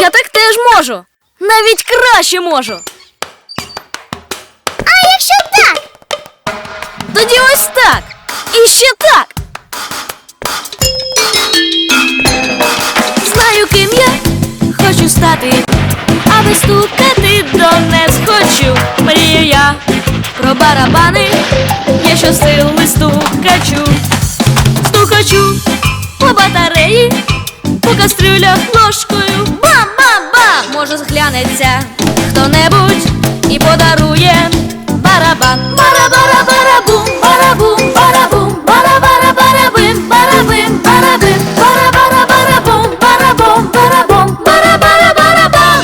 Я так теж можу. Навіть краще можу. А якщо так? Тоді ось так. І ще так. Знаю, ким я хочу стати, аби стукати донець хочу. Мрію я про барабани, я щосили стукачу, стукачу по батареї, по кастрюлях ложкою. Зглянеться хто-небудь і подарує барабан. Бара-бара-барабум, барабум, барабум, бара-бара-барабим, барабим, барабим, бара-бара-барабум, барабум, барабум, бара-бара-барабам,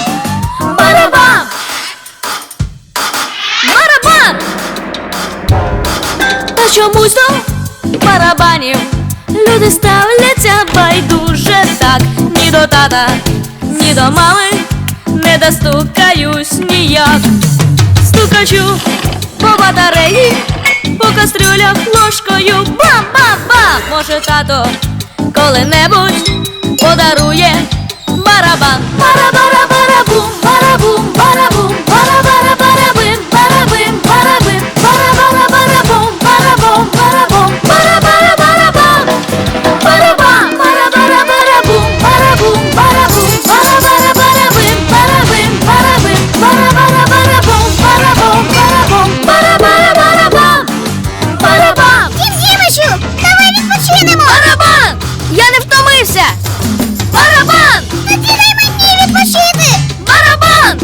барабам. Барабан! Та чомусь до барабанів люди ставляться байдуже так. Ні до тата, ні до мами достукаюсь ніяк. Стукачу по батареї, по кастрюлях ложкою. Бам-бам-бам! Може, тато коли-небудь подарує барабан. Барабум, Güzel. Baraban! Hatırlayın anne evet başıydı. Baraban!